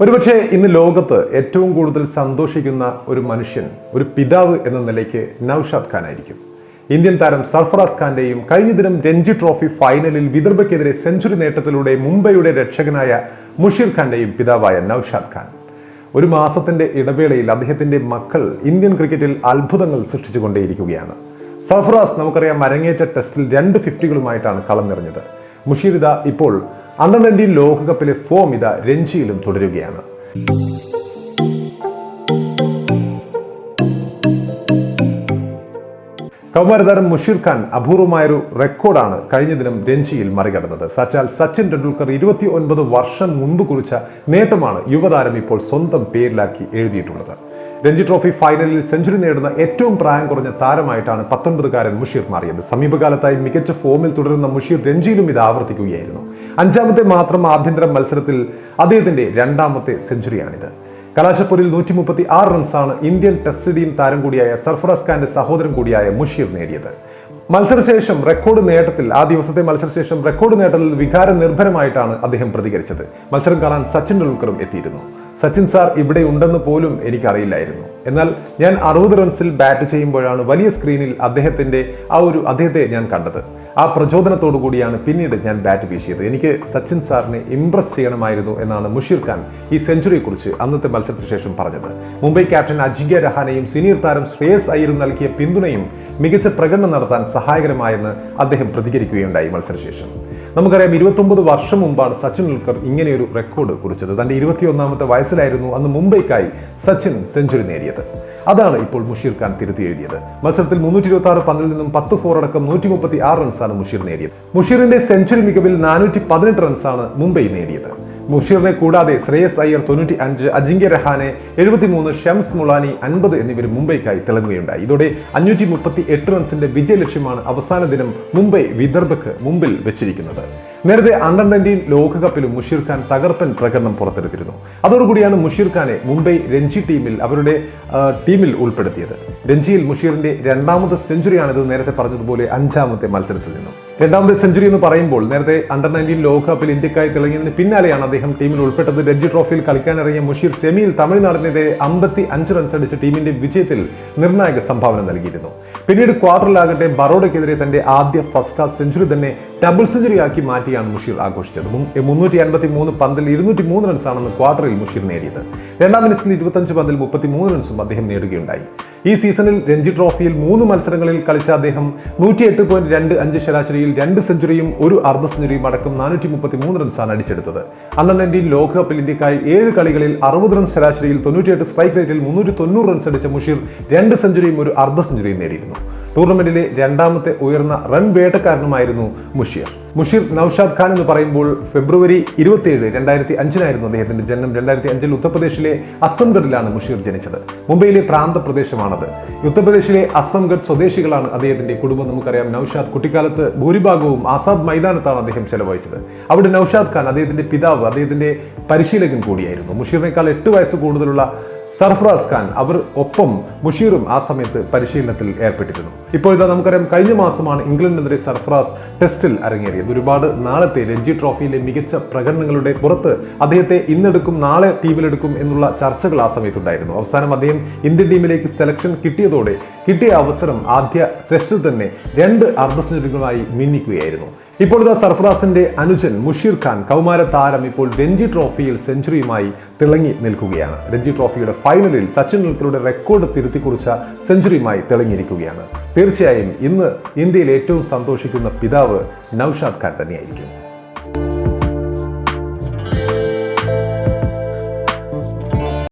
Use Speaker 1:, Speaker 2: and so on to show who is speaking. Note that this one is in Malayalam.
Speaker 1: ഒരുപക്ഷെ ഇന്ന് ലോകത്ത് ഏറ്റവും കൂടുതൽ സന്തോഷിക്കുന്ന ഒരു മനുഷ്യൻ ഒരു പിതാവ് എന്ന നിലയ്ക്ക് നൌഷാദ് ഖാൻ ആയിരിക്കും. ഇന്ത്യൻ താരം സർഫറാസ് ഖാന്റെയും കഴിഞ്ഞ ദിനം രഞ്ജി ട്രോഫി ഫൈനലിൽ വിദർഭയ്ക്കെതിരെ സെഞ്ചുറി നേട്ടത്തിലൂടെ മുംബൈയുടെ രക്ഷകനായ മുഷീർ ഖാന്റെയും പിതാവായ നൌഷാദ് ഖാൻ. ഒരു മാസത്തിന്റെ ഇടവേളയിൽ അദ്ദേഹത്തിന്റെ മക്കൾ ഇന്ത്യൻ ക്രിക്കറ്റിൽ അത്ഭുതങ്ങൾ സൃഷ്ടിച്ചുകൊണ്ടേയിരിക്കുകയാണ്. സർഫറാസ് നമുക്കറിയാം അരങ്ങേറ്റ ടെസ്റ്റിൽ രണ്ട് ഫിഫ്റ്റികളുമായിട്ടാണ് കളം നിറഞ്ഞത്. മുഷീർ ഇപ്പോൾ അണ്ടർ നയന്റീൻ ലോകകപ്പിലെ ഫോം ഇത രഞ്ജിയിലും തുടരുകയാണ്. കൗമാരതാരം മുഷീർ ഖാൻ അപൂർവമായൊരു റെക്കോർഡാണ് കഴിഞ്ഞ ദിനം രഞ്ജിയിൽ മറികടന്നത്. സച്ചാൽ സച്ചിൻ ടെണ്ടുൽക്കർ ഇരുപത്തി ഒൻപത് വർഷം മുൻപ് കുറിച്ച നേട്ടമാണ് യുവതാരം ഇപ്പോൾ സ്വന്തം പേരിലാക്കി എഴുതിയിട്ടുള്ളത്. രഞ്ജി ട്രോഫി ഫൈനലിൽ സെഞ്ചുറി നേടുന്ന ഏറ്റവും പ്രായം കുറഞ്ഞ താരമായിട്ടാണ് പത്തൊൻപതുകാരൻ മുഷീർ മാറിയത്. സമീപകാലത്തായി മികച്ച ഫോമിൽ തുടരുന്ന മുഷീർ രഞ്ജിയിലും ഇത് ആവർത്തിക്കുകയായിരുന്നു. അഞ്ചാമത്തെ മാത്രം ആഭ്യന്തര മത്സരത്തിൽ അദ്ദേഹത്തിന്റെ രണ്ടാമത്തെ സെഞ്ചുറിയാണിത്. കലാശപ്പൂരിൽ നൂറ്റി മുപ്പത്തി ആറ് റൺസാണ് ഇന്ത്യൻ ടെസ്റ്റ് ടീം താരം കൂടിയായ സർഫറാസ് ഖാന്റെ സഹോദരൻ കൂടിയായ മുഷീർ നേടിയത്. മത്സരശേഷം റെക്കോർഡ് നേട്ടത്തിൽ ആ ദിവസത്തെ മത്സരശേഷം റെക്കോർഡ് നേട്ടത്തിൽ വികാര നിർഭരമായിട്ടാണ് അദ്ദേഹം പ്രതികരിച്ചത്. മത്സരം കാണാൻ സച്ചിൻ ടെണ്ടുൽക്കറും എത്തിയിരുന്നു. സച്ചിൻ സാർ ഇവിടെ ഉണ്ടെന്ന് പോലും എനിക്കറിയില്ലായിരുന്നു. എന്നാൽ ഞാൻ അറുപത് റൺസിൽ ബാറ്റ് ചെയ്യുമ്പോഴാണ് വലിയ സ്ക്രീനിൽ അദ്ദേഹത്തിന്റെ ആ ഒരു അദ്ദേഹത്തെ ഞാൻ കണ്ടത്. ആ പ്രചോദനത്തോടു കൂടിയാണ് പിന്നീട് ഞാൻ ബാറ്റ് വീശിയത്. എനിക്ക് സച്ചിൻ സാറിനെ ഇംപ്രസ് ചെയ്യണമായിരുന്നു എന്നാണ് മുഷീർ ഖാൻ ഈ സെഞ്ചുറിയെക്കുറിച്ച് അന്നത്തെ മത്സരത്തിന് ശേഷം പറഞ്ഞത്. മുംബൈ ക്യാപ്റ്റൻ അജിങ്ക്യ രഹാനെയും സീനിയർ താരം ശ്രേയസ് അയ്യരും നൽകിയ പിന്തുണയും മികച്ച പ്രകടനം നടത്താൻ സഹായകരമായെന്ന് അദ്ദേഹം പ്രതികരിക്കുകയുണ്ടായി മത്സരശേഷം. നമുക്കറിയാം ഇരുപത്തൊമ്പത് വർഷം മുമ്പാണ് സച്ചിൻ ടെണ്ടുൽക്കർ ഇങ്ങനെയൊരു റെക്കോർഡ് കുറിച്ചത്. തന്റെ ഇരുപത്തിയൊന്നാമത്തെ വയസ്സിലായിരുന്നു അന്ന് മുംബൈക്കായി സച്ചിൻ സെഞ്ചുറി നേടിയത്. അതാണ് ഇപ്പോൾ മുഷീർ ഖാൻ തിരുത്തി എഴുതിയത്. മത്സരത്തിൽ മുന്നൂറ്റി ഇരുപത്തി ആറ് പന്തിൽ നിന്നും പത്ത് ഫോർ അടക്കം നൂറ്റി മുപ്പത്തി ആറ് റൺസാണ് മുഷീർ നേടിയത്. മുഷീറിന്റെ സെഞ്ചുറി മികവിൽ നാനൂറ്റി പതിനെട്ട് റൺസാണ് മുംബൈ നേടിയത്. മുഷീറിനെ കൂടാതെ ശ്രേയസ് അയ്യർ തൊണ്ണൂറ്റി അഞ്ച് അജിങ്ക്യ രഹാനെ എഴുപത്തിമൂന്ന് ഷംസ് മുളാനി അൻപത് എന്നിവർ മുംബൈക്കായി തിളങ്ങുകയുണ്ടായി. ഇതോടെ അഞ്ഞൂറ്റി മുപ്പത്തി എട്ട് റൺസിന്റെ വിജയ ലക്ഷ്യമാണ് അവസാന ദിനം മുംബൈ വിദർഭക്ക് മുമ്പിൽ വെച്ചിരിക്കുന്നത്. നേരത്തെ അണ്ടർ നയന്റീൻ ലോകകപ്പിലും മുഷീർ ഖാൻ തകർപ്പൻ പ്രകടനം പുറത്തെടുത്തിരുന്നു. അതോടുകൂടിയാണ് മുഷീർ ഖാനെ മുംബൈ രഞ്ജി ടീമിൽ അവരുടെ ടീമിൽ ഉൾപ്പെടുത്തിയത്. രഞ്ജിയിൽ മുഷീറിന്റെ രണ്ടാമത്തെ സെഞ്ചുറിയാണിത് നേരത്തെ പറഞ്ഞതുപോലെ അഞ്ചാമത്തെ മത്സരത്തിൽ നിന്നും. രണ്ടാമത്തെ സെഞ്ചുറി എന്ന് പറയുമ്പോൾ നേരത്തെ അണ്ടർ നയന്റീൻ ലോകകപ്പിൽ ഇന്ത്യക്കായി തിളങ്ങിയതിന് പിന്നാലെയാണ് അദ്ദേഹം ടീമിൽ ഉൾപ്പെട്ടത്. രഞ്ജി ട്രോഫിയിൽ കളിക്കാനിറങ്ങിയ മുഷീർ സെമിയിൽ തമിഴ്നാടിനെതിരെ അമ്പത്തി അഞ്ച് റൺസ് അടിച്ച് ടീമിന്റെ വിജയത്തിൽ നിർണായക സംഭാവന നൽകിയിരുന്നു. പിന്നീട് ക്വാർട്ടറിലാകട്ടെ ബറോഡയ്ക്കെതിരെ തന്റെ ആദ്യ ഫസ്റ്റ് ക്ലാസ് സെഞ്ചുറി തന്നെ ഡബിൾ സെഞ്ചുറി ആക്കി മാറ്റിയാണ് മുഷീർ ആഘോഷിച്ചത്. മുന്നൂറ്റി അൻപത്തി മൂന്ന് പന്തിൽ ഇരുന്നൂറ്റി മൂന്ന് റൺസാണെന്ന് ക്വാർട്ടറിൽ മുഷീർ നേടിയത്. രണ്ടാം ഇന്നിംഗ്സിൽ ഇരുപത്തഞ്ച് പന്തിൽ മുപ്പത്തി മൂന്ന് റൺസും അദ്ദേഹം നേടുകയുണ്ടായി. ഈ സീസണിൽ രഞ്ജി ട്രോഫിയിൽ മൂന്ന് മത്സരങ്ങളിൽ കളിച്ച അദ്ദേഹം നൂറ്റി എട്ട് പോയിന്റ് രണ്ട് അഞ്ച് ശരാശരിയിൽ രണ്ട് സെഞ്ചുറിയും ഒരു അർദ്ധ സെഞ്ചുറിയും അടക്കം നാനൂറ്റി മുപ്പത്തി മൂന്ന് റൺസാണ് അടിച്ചെടുത്തത് അണ്ടർ നയന്റീൻ ലോകകപ്പിൽ ഇന്ത്യക്കായി ഏഴ് കളികളിൽ അറുപത് റൺസ് ശരാശരിയിൽ തൊണ്ണൂറ്റിയെട്ട് സ്ട്രൈക്ക് റേറ്റിൽ മുന്നൂറ്റി തൊണ്ണൂറ് റൺസ് അടിച്ച മുഷീർ രണ്ട് സെഞ്ചുറിയും ഒരു അർദ്ധ സെഞ്ചുറിയും നേടിയിരുന്നു. ടൂർണമെന്റിലെ രണ്ടാമത്തെ ഉയർന്ന റൺ വേട്ടക്കാരനുമായിരുന്നു മുഷീർ. മുഷീർ നൌഷാദ് ഖാൻ എന്ന് പറയുമ്പോൾ ഫെബ്രുവരി ഇരുപത്തിയേഴ് രണ്ടായിരത്തി അഞ്ചിനായിരുന്നു അദ്ദേഹത്തിന്റെ ജനനം. രണ്ടായിരത്തി അഞ്ചിൽ ഉത്തർപ്രദേശിലെ അസംഗഡിലാണ് മുഷീർ ജനിച്ചത്. മുംബൈയിലെ പ്രാന്തപ്രദേശമാണത്. ഉത്തർപ്രദേശിലെ അസംഗഡ് സ്വദേശികളാണ് അദ്ദേഹത്തിന്റെ കുടുംബം. നമുക്കറിയാം നൌഷാദ് കുട്ടിക്കാലത്ത് ഭൂരിഭാഗവും ആസാദ് മൈതാനത്താണ് അദ്ദേഹം ചെലവഴിച്ചത്. അവിടെ നൌഷാദ് ഖാൻ അദ്ദേഹത്തിന്റെ പിതാവ് അദ്ദേഹത്തിന്റെ പരിശീലകൻ കൂടിയായിരുന്നു. മുഷീറിനേക്കാൾ എട്ട് വയസ്സ് കൂടുതലുള്ള സർഫറാസ് ഖാൻ അവർ ഒപ്പം മുഷീറും ആ സമയത്ത് പരിശീലനത്തിൽ ഏർപ്പെട്ടിരുന്നു. ഇപ്പോൾ ഇതാ നമുക്കറിയാം കഴിഞ്ഞ മാസമാണ് ഇംഗ്ലണ്ടിനെതിരെ സർഫറാസ് ടെസ്റ്റിൽ അരങ്ങേറിയത്. ഒരുപാട് നാളത്തെ രഞ്ജി ട്രോഫിയിലെ മികച്ച പ്രകടനങ്ങളുടെ പുറത്ത് അദ്ദേഹത്തെ ഇന്നെടുക്കും നാളെ ടീമിലെടുക്കും എന്നുള്ള ചർച്ചകൾ ആ സമയത്തുണ്ടായിരുന്നു. അവസാനം അദ്ദേഹം ഇന്ത്യൻ ടീമിലേക്ക് സെലക്ഷൻ കിട്ടിയതോടെ കിട്ടിയ അവസരം ആദ്യ ടെസ്റ്റിൽ തന്നെ രണ്ട് അർദ്ധ സെഞ്ചുറികളായി മിന്നിക്കുകയായിരുന്നു. ഇപ്പോൾ ഇതാ സർഫറാസിന്റെ അനുജൻ മുഷീർ ഖാൻ കൗമാര താരം ഇപ്പോൾ രഞ്ജി ട്രോഫിയിൽ സെഞ്ചുറിയുമായി തിളങ്ങി നിൽക്കുകയാണ്. രഞ്ജി ട്രോഫിയുടെ ഫൈനലിൽ സച്ചിൻ ടെണ്ടുൽക്കറുടെ റെക്കോർഡ് തിരുത്തി കുറിച്ച സെഞ്ചുറിയുമായി തിളങ്ങിയിരിക്കുകയാണ്. തീർച്ചയായും ഇന്ന് ഇന്ത്യയിൽ ഏറ്റവും സന്തോഷിക്കുന്ന പിതാവ് നൌഷാദ് ഖാൻ തന്നെയായിരിക്കും.